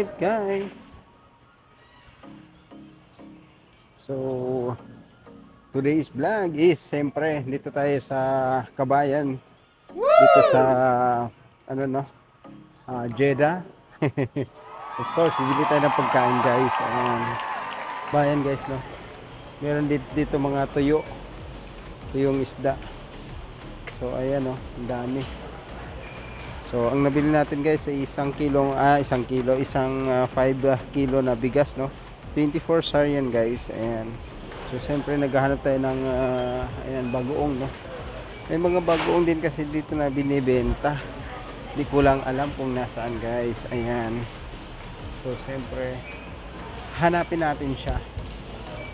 Alright guys. So, today's vlog is siyempre dito tayo sa Kabayan. Dito sa ano no? ah, Jeddah. of course, bibili tayo ng pagkain guys. Ayan. Bayan guys no. Meron dito, dito mga tuyo. Tuyong isda. So ayan no, ang dami. So, ang nabili natin guys ay isang kilong, ah, isang kilo, isang 5 kilo na bigas, no? 24 sar yan guys, ayan. So, siyempre naghahanap tayo ng, ah, ayan, bagoong, no? May mga bagoong din kasi dito na binibenta. Hindi ko lang alam kung nasaan guys, ayan. So, siyempre, hanapin natin siya.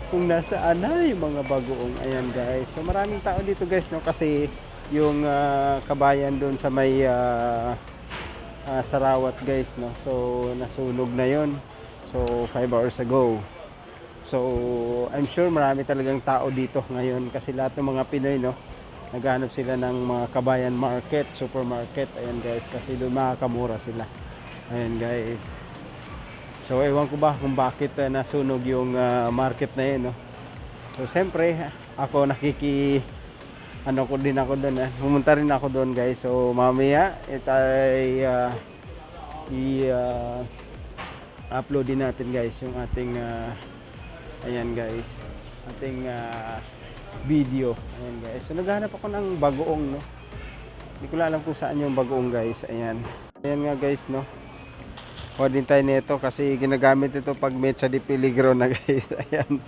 Kung nasaan na yung mga bagoong, ayan guys. So, maraming tao dito guys, no? Kasi, yung ah, kabayan doon sa may ah, ah, Sarawat guys no? So nasunog na yon so 5 hours ago. So I'm sure marami talagang tao dito ngayon kasi lahat ng mga Pinoy no? Naghanap sila ng mga kabayan market supermarket. Ayan guys kasi doon makakamura sila. Ayan guys. So ewan ko ba kung bakit ah, nasunog yung ah, market na yun no? So siyempre ako nakiki ano ko din ako doon eh. Pumunta rin ako doon guys. So mamaya ito ay uh, i uh, upload din natin guys yung ating uh, ayan guys ating uh, video. Ayan guys. So naghahanap ako ng bagoong no? Hindi ko alam kung saan yung bagoong guys. Ayan. Ayan nga guys no? Kuha din tayo nito kasi ginagamit ito pag mecha di peligro na guys. Ayan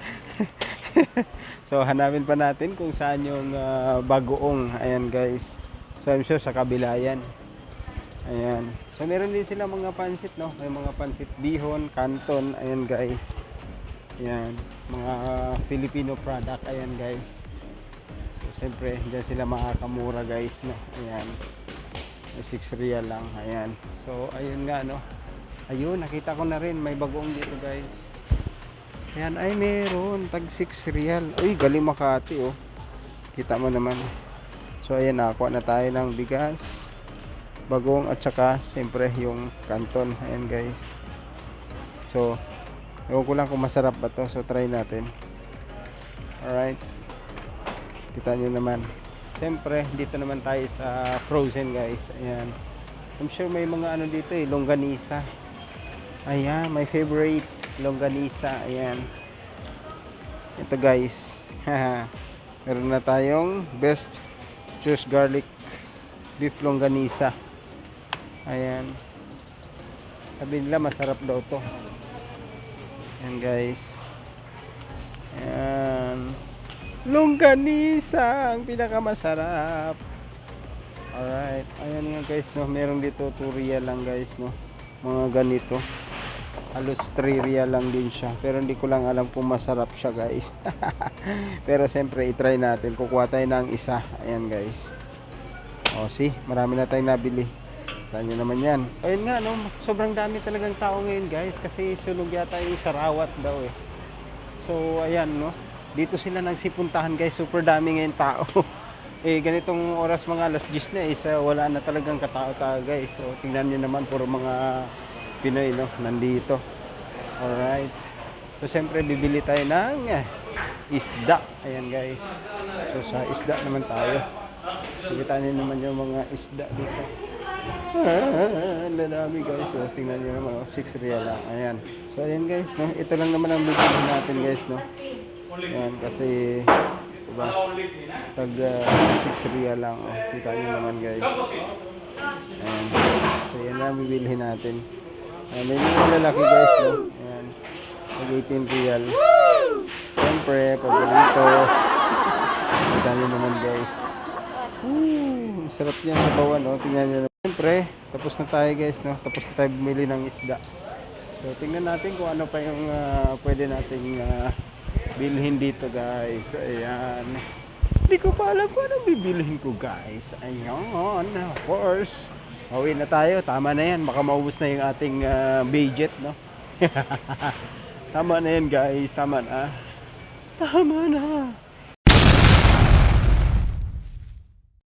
so hanapin pa natin kung saan yung ah, bagoong. Ayan guys. So I'm sure sa kabila yan. Ayan. So meron din sila mga pansit no? May mga pansit bihon canton. Ayan guys. Ayan. Mga Filipino product. Ayan guys. So siyempre dyan sila makakamura guys no? Ayan. 6 real lang. Ayan. So ayun nga no? Ayun nakita ko na rin. May bagoong dito guys Ayan, ay meron. Tag 6 real. Uy, galing Makati oh. Kita mo naman. So, ayan, nakakuha na tayo ng bigas. Bagong at saka, siyempre, yung kanton. Ayan, guys. So, ewan ko lang kung masarap ba to. So, try natin. Alright. Kita nyo naman. Siyempre, dito naman tayo sa frozen, guys. Ayan. I'm sure may mga ano dito eh, longganisa. Ayan, my favorite longganisa. Ayan. Ito guys. Meron na tayong best juice garlic beef longganisa. Ayan. Sabi nila masarap daw to. Ayan guys. Ayan. Longganisa ang pinakamasarap. Alright. Ayan nga guys no. Meron dito 2 real lang guys no. Mga ganito halos 3 real lang din siya. Pero hindi ko lang alam kung masarap siya guys. Pero siyempre itry natin. Kukuha tayo ng isa. Ayan guys. O see? Marami na tayong nabili. Tanya naman yan. Ayun nga no? Sobrang dami talagang tao ngayon guys. Kasi sunog yata yung sarawat daw eh. So ayan no? Dito sila nagsipuntahan guys. Super dami ngayon tao. Eh ganitong oras mga alas 10 na uh, wala na talagang katao-tao guys. So tingnan nyo naman puro mga Pinoy no? Nandito. Alright. So siyempre bibili tayo ng eh, isda. Ayan guys. So sa isda naman tayo. Kita niyo naman yung mga isda dito. Ah, lalami guys. So tingnan niyo naman oh, 6 real lang ayan. So ayan guys no? Ito lang naman ang bibili natin guys no? Ayan kasi diba? Uh, 6 real lang oh, kita niyo naman guys. Ayan. So yan lang bibilihin natin Ayan, may mga lalaki guys, no? Ayan. Pag 18 real. Siyempre, pag. Ang dami naman guys. Woo! Sarap yan sa bawan, no? Tingnan nyo naman. Siyempre, tapos na tayo guys, no? Tapos na tayo bumili ng isda. So, tingnan natin kung ano pa yung ah, pwede nating ah, bilhin dito guys. Ayan. Hindi ko pa alam kung anong bibilhin ko guys. Ayan, of course. Pauwi na tayo. Tama na yan. Baka maubos na yung ating ah, budget, no? Tama na yan, guys. Tama na. Tama na.